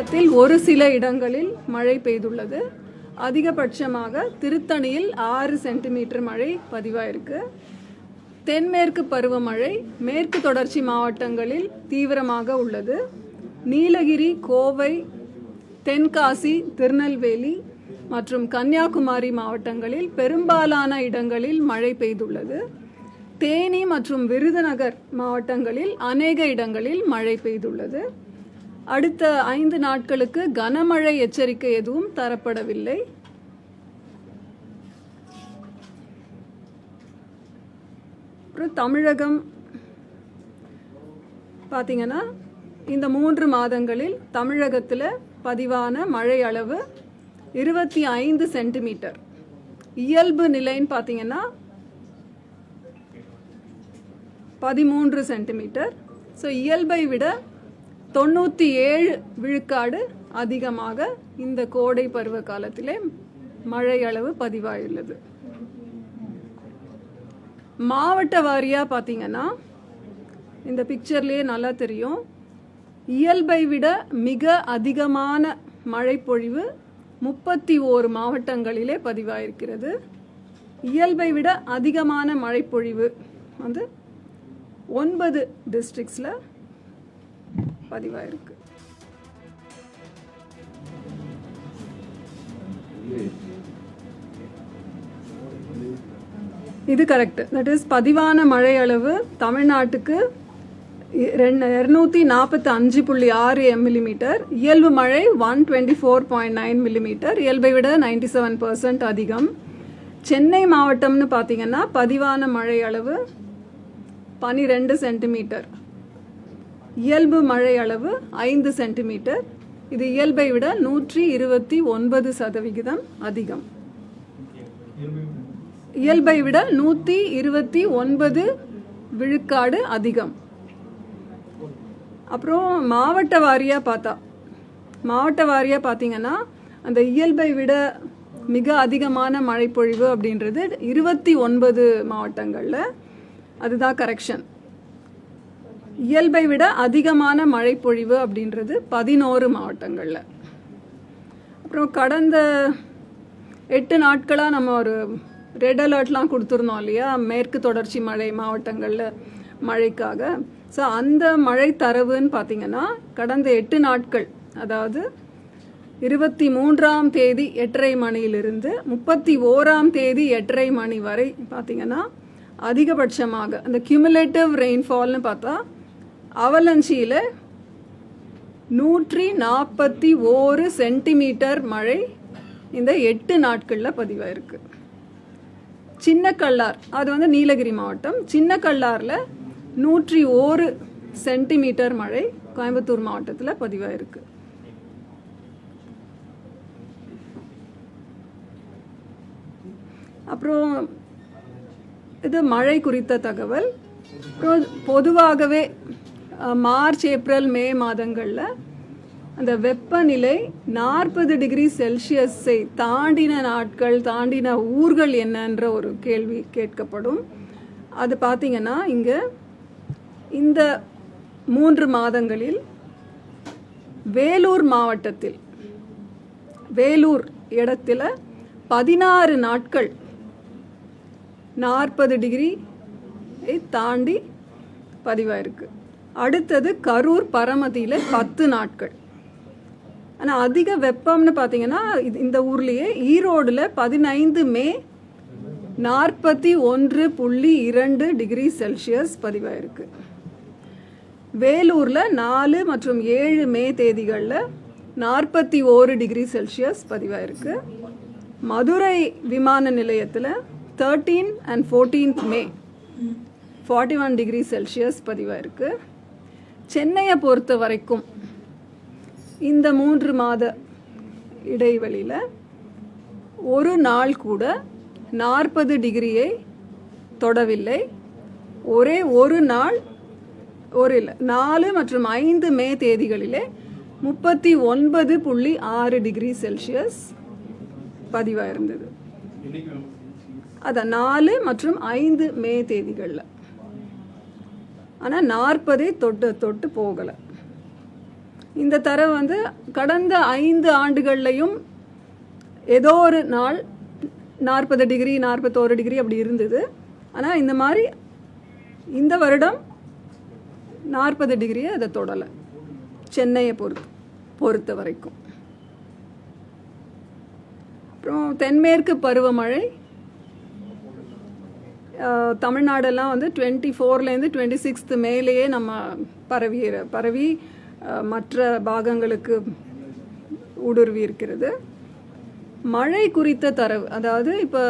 தமிழகத்தில் ஒரு சில இடங்களில் மழை பெய்துள்ளது. அதிகபட்சமாக திருத்தணியில் ஆறு சென்டிமீட்டர் மழை பதிவாயிருக்கு. தென்மேற்கு பருவமழை மேற்கு தொடர்ச்சி மாவட்டங்களில் தீவிரமாக உள்ளது. நீலகிரி கோவை தென்காசி திருநெல்வேலி மற்றும் கன்னியாகுமரி மாவட்டங்களில் பெரும்பாலான இடங்களில் மழை பெய்துள்ளது. தேனி மற்றும் விருதுநகர் மாவட்டங்களில் அநேக இடங்களில் மழை பெய்துள்ளது. அடுத்த ஐந்து நாட்களுக்கு கனமழை எச்சரிக்கை எதுவும் தரப்படவில்லை. அப்புறம் தமிழகம் பார்த்தீங்கன்னா இந்த மூன்று மாதங்களில் தமிழகத்தில் பதிவான மழை அளவு இருபத்தி ஐந்து சென்டிமீட்டர். இயல்பு நிலைன்னு பார்த்தீங்கன்னா பதிமூன்று சென்டிமீட்டர். ஸோ இயல்பை விட தொண்ணூற்றி ஏழு விழுக்காடு அதிகமாக இந்த கோடை பருவ காலத்திலே மழை அளவு பதிவாயுள்ளது. மாவட்ட வாரியாக பார்த்தீங்கன்னா இந்த பிக்சர்லேயே நல்லா தெரியும். இயல்பை விட மிக அதிகமான மழைப்பொழிவு முப்பத்தி ஓரு மாவட்டங்களிலே பதிவாயிருக்கிறது. இயல்பை விட அதிகமான மழைப்பொழிவு வந்து ஒன்பது டிஸ்ட்ரிக்ஸில் பதிவாயிருக்கு. இது கரெக்ட் தட் இஸ் பதிவான மழை அளவு தமிழ்நாட்டுக்கு இ- ரெண்டு இரநூத்தி நாற்பத்தி அஞ்சு புள்ளி ஆறு மில்லிமீட்டர் இயல்பு மழை one twenty four point nine millimetre இயல்பை விட நைன்டி செவன் பர்சன்ட் அதிகம். சென்னை மாவட்டம்னு பார்த்தீங்கன்னா பதிவான மழை அளவு பனிரெண்டு சென்டிமீட்டர் இயல்பு மழை அளவு ஐந்து சென்டிமீட்டர். இது இயல்பை விட நூற்றி இருபத்தி ஒன்பது சதவிகிதம் அதிகம். இயல்பை விட நூற்றி இருபத்தி ஒன்பது விழுக்காடு அதிகம். அப்புறம் மாவட்ட வாரியாக பார்த்தா மாவட்ட வாரியாக பார்த்தீங்கன்னா அந்த இயல்பை விட மிக அதிகமான மழைப்பொழிவு அப்படின்றது இருபத்தி ஒன்பது மாவட்டங்களில். அதுதான் கரெக்ஷன் இயல்பை விட அதிகமான மழைப்பொழிவு அப்படின்றது பதினோரு மாவட்டங்களில். அப்புறம் கடந்த எட்டு நாட்களாக நம்ம ஒரு ரெட் அலர்ட்லாம் கொடுத்துருந்தோம் இல்லையா? மேற்கு தொடர்ச்சி மழை மாவட்டங்களில் மழைக்காக. ஸோ அந்த மழை தரவுன்னு பார்த்தீங்கன்னா கடந்த எட்டு நாட்கள் அதாவது இருபத்தி மூன்றாம் தேதி எட்டரை மணியிலிருந்து முப்பத்தி ஓராம் தேதி எட்டரை மணி வரை பார்த்தீங்கன்னா அதிகபட்சமாக அந்த கியூமுலேட்டிவ் ரெயின்ஃபால்னு பார்த்தா அவலஞ்சியில் நூற்றி நாற்பத்தி ஓரு சென்டிமீட்டர் மழை இந்த எட்டு நாட்களில் பதிவாயிருக்கு. சின்ன கல்லார் அது வந்து நீலகிரி மாவட்டம். சின்ன கல்லாரில் நூற்றி ஓரு சென்டிமீட்டர் மழை கோயம்புத்தூர் மாவட்டத்தில் பதிவாயிருக்கு. அப்புறம் இது மழை குறித்த தகவல். அப்புறம் பொதுவாகவே மார்ச் ஏப்ரல் மே மாதங்களில் அந்த வெப்பநிலை நாற்பது டிகிரி செல்சியஸை தாண்டின நாட்கள் தாண்டின ஊர்கள் என்னன்ற ஒரு கேள்வி கேட்கப்படும். அது பார்த்தீங்கன்னா இங்கே இந்த மூன்று மாதங்களில் வேலூர் மாவட்டத்தில் வேலூர் இடத்துல பதினாறு நாட்கள் நாற்பது டிகிரி தாண்டி பதிவாயிருக்கு. அடுத்தது கரூர் பரமதியில் பத்து நாட்கள். ஆனால் அதிக வெப்பம்னு பார்த்தீங்கன்னா இது- இந்த ஊர்லேயே ஈரோடில் பதினைந்து மே நாற்பத்தி ஒன்று புள்ளி இரண்டு டிகிரி செல்சியஸ் பதிவாயிருக்கு. வேலூரில் நாலு மற்றும் ஏழு மே தேதிகளில் நாற்பத்தி ஓரு டிகிரி செல்சியஸ் பதிவாயிருக்கு. மதுரை விமான நிலையத்தில் thirteen and fourteenth May forty one degree Celsius பதிவாயிருக்கு. சென்னையை பொறுத்த வரைக்கும் இந்த மூன்று மாத இடைவெளியில் ஒரு நாள் கூட நாற்பது டிகிரியை தொடவில்லை. ஒரே ஒரு நாள் ஒரு இல்லை நாலு மற்றும் ஐந்து மே தேதிகளிலே முப்பத்தி ஒன்பது புள்ளி ஆறு டிகிரி செல்சியஸ் பதிவாயிருந்தது. அதான் நாலு மற்றும் ஐந்து மே தேதிகளில். ஆனால் நாற்பதை தொட்டு தொட்டு போகலை. இந்த தரவு வந்து கடந்த ஐந்து ஆண்டுகள்லையும் ஏதோ ஒரு நாள் நாற்பது டிகிரி நாற்பத்தோரு டிகிரி அப்படி இருந்தது. ஆனால் இந்த மாதிரி இந்த வருடம் நாற்பது டிகிரியை அதை தொடலை. சென்னையை பொறுத்து பொறுத்த வரைக்கும். அப்புறம் தென்மேற்கு பருவமழை தமிழ்நாடெல்லாம் வந்து டுவெண்ட்டி ஃபோர்லேருந்து டுவெண்ட்டி சிக்ஸ்த்து மேலேயே நம்ம பரவி பரவி மற்ற பாகங்களுக்கு ஊடுருவி இருக்கிறது மழை குறித்த தரவு அதாவது இப்போ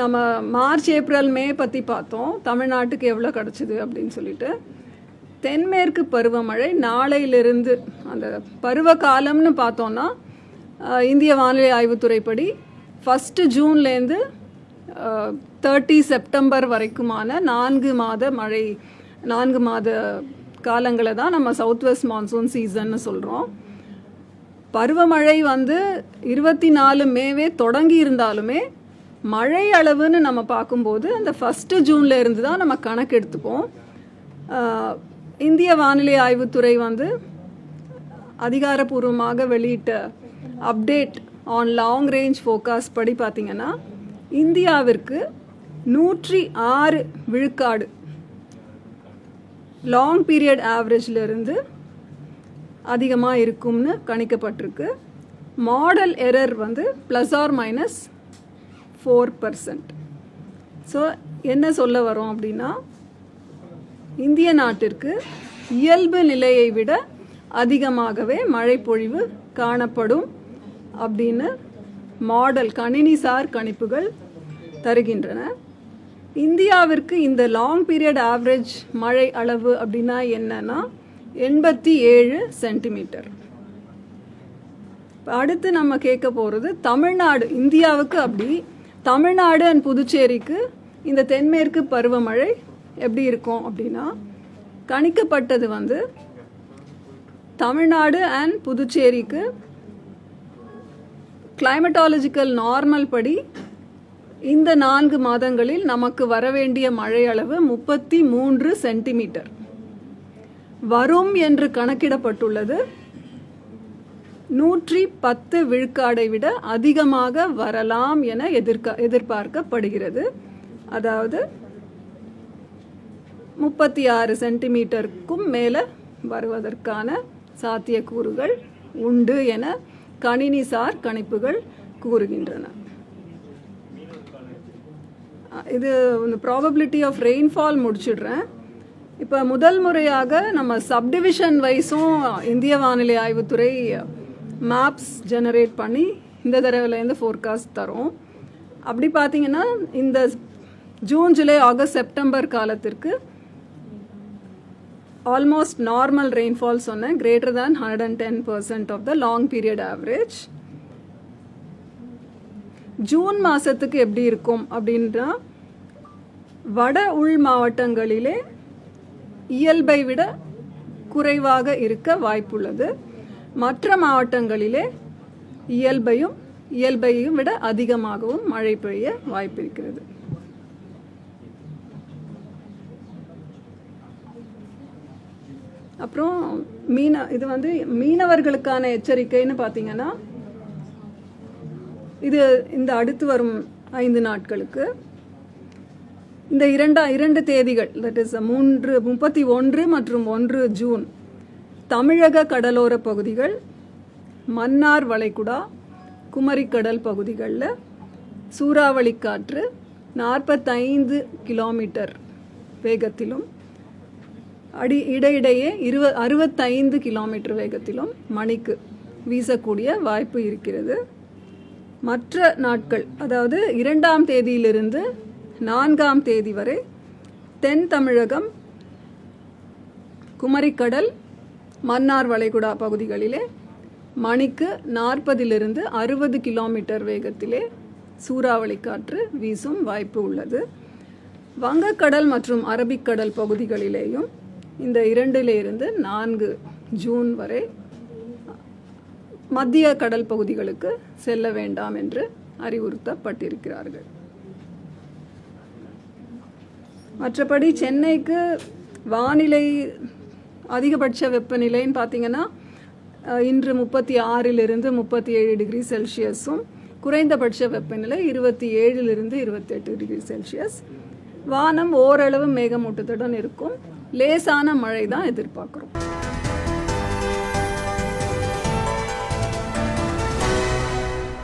நம்ம மார்ச் ஏப்ரல் மே பற்றி பார்த்தோம். தமிழ்நாட்டுக்கு எவ்வளோ கிடச்சிது அப்படின்னு சொல்லிட்டு. தென்மேற்கு பருவமழை நாளையிலிருந்து அந்த பருவ காலம்னு பார்த்தோன்னா இந்திய வானிலை ஆய்வுத்துறைப்படி ஃபஸ்ட்டு ஜூன்லேருந்து தேர்ட்டி செப்டம்பர் வரைக்குமான நான்கு மாத மழை நான்கு மாத காலங்களை தான் நம்ம சவுத் வெஸ்ட் மான்சூன் சீசன்னு சொல்கிறோம் பருவமழை வந்து இருபத்தி நாலு மேவே தொடங்கி இருந்தாலுமே மழை அளவுன்னு நம்ம பார்க்கும்போது அந்த ஃபஸ்ட்டு ஜூன்ல இருந்து தான் நம்ம கணக்கு எடுத்துப்போம். இந்திய வானிலை ஆய்வுத்துறை வந்து அதிகாரப்பூர்வமாக வெளியிட்ட update on long range forecast படி பார்த்திங்கன்னா இந்தியாவிற்கு நூற்றி ஆறு விழுக்காடு. லாங் பீரியட் ஆவரேஜில் இருந்து அதிகமாக இருக்கும்னு கணிக்கப்பட்டிருக்கு. மாடல் எரர் வந்து plus or minus four percent so என்ன சொல்ல வரோம் அப்படின்னா இந்திய நாட்டிற்கு இயல்பு நிலையை விட அதிகமாகவே மழைப்பொழிவு காணப்படும் அப்படின்னு மாடல் கணினிசார் கணிப்புகள் தருகின்றன. இந்தியாவிற்கு இந்த லாங் பீரியட் ஆவரேஜ் மழை அளவு அப்படின்னா என்னன்னா எண்பத்தி ஏழு சென்டிமீட்டர் அடுத்து நம்ம கேட்க போகிறது தமிழ்நாடு இந்தியாவுக்கு அப்படி. தமிழ்நாடு அண்ட் புதுச்சேரிக்கு இந்த தென்மேற்கு பருவமழை எப்படி இருக்கும் அப்படின்னா கணிக்கப்பட்டது வந்து தமிழ்நாடு அண்ட் புதுச்சேரிக்கு கிளைமட்டாலஜிக்கல் நார்மல் படி இந்த நான்கு மாதங்களில் நமக்கு வரவேண்டிய மழை அளவு முப்பத்தி மூன்று சென்டிமீட்டர் வரும் என்று கணக்கிடப்பட்டுள்ளது. நூற்றி பத்து விழுக்காடை விட அதிகமாக வரலாம் என எதிர்க்க எதிர்பார்க்கப்படுகிறது. அதாவது முப்பத்தி ஆறு சென்டிமீட்டருக்கும் மேலே வருவதற்கான சாத்தியக்கூறுகள் உண்டு என கணினிசார் கணிப்புகள் கூறுகின்றன. இது இந்த ப்ராபபிலிட்டி ஆஃப் ரெயின்ஃபால் முடிச்சிடுறேன். இப்போ முதல் முறையாக நம்ம சப்டிவிஷன் வைஸும் இந்திய வானிலை ஆய்வுத்துறை மேப்ஸ் ஜெனரேட் பண்ணி இந்த தடவைலேருந்து ஃபோர்காஸ்ட் தரும். அப்படி பார்த்தீங்கன்னா இந்த ஜூன் ஜூலை ஆகஸ்ட் செப்டம்பர் காலத்திற்கு ஆல்மோஸ்ட் நார்மல் ரெயின்ஃபால் சொன்னேன் greater than hundred and ten percent of the long period average June மாதத்துக்கு எப்படி இருக்கும் அப்படின்றா வட உள் மாவட்டங்களிலே இயல்பை விட குறைவாக இருக்க வாய்ப்புள்ளது. மற்ற மாவட்டங்களிலே இயல்பையும் இயல்பையும் விட அதிகமாகவும் மழை பெய்ய வாய்ப்பிருக்கிறது அப்புறம் மீன இது வந்து மீனவர்களுக்கான எச்சரிக்கைன்னு பார்த்தீங்கன்னா இது இந்த அடுத்து வரும் ஐந்து நாட்களுக்கு. இந்த இரண்டா இரண்டு தேதிகள் தட் இஸ் மூன்று முப்பத்தி ஒன்று மற்றும் ஒன்று ஜூன் தமிழக கடலோர பகுதிகள் மன்னார் வளைகுடா குமரிக்கடல் பகுதிகளில் சூறாவளி காற்று நாற்பத்தைந்து கிலோமீட்டர் வேகத்திலும் அடி இடையிடையே இருவ அறுபத்தைந்து கிலோமீட்டர் வேகத்திலும் மணிக்கு வீசக்கூடிய வாய்ப்பு இருக்கிறது. மற்ற நாட்கள் அதாவது இரண்டாம் தேதியிலிருந்து நான்காம் தேதி வரை தென் தமிழகம் குமரிக்கடல் மன்னார் வளைகுடா பகுதிகளிலே மணிக்கு நாற்பதிலிருந்து அறுபது கிலோமீட்டர் வேகத்திலே சூறாவளி காற்று வீசும் வாய்ப்பு உள்ளது. வங்கக்கடல் மற்றும் அரபிக்கடல் பகுதிகளிலேயும் இந்த இரண்டிலிருந்து நான்கு ஜூன் வரை மத்திய கடல் பகுதிகளுக்கு செல்ல வேண்டாம் என்று அறிவுறுத்தப்பட்டிருக்கிறார்கள். மற்றபடி சென்னைக்கு வானிலை அதிகபட்ச வெப்பநிலைன்னு பார்த்தீங்கன்னா இன்று முப்பத்தி ஆறிலிருந்து முப்பத்தி ஏழு டிகிரி செல்சியஸும் குறைந்தபட்ச வெப்பநிலை இருபத்தி ஏழிலிருந்து இருபத்தெட்டு டிகிரி செல்சியஸ். வானம் ஓரளவு மேகமூட்டத்துடன் இருக்கும். லேசான மழை தான் எதிர்பார்க்குறோம்.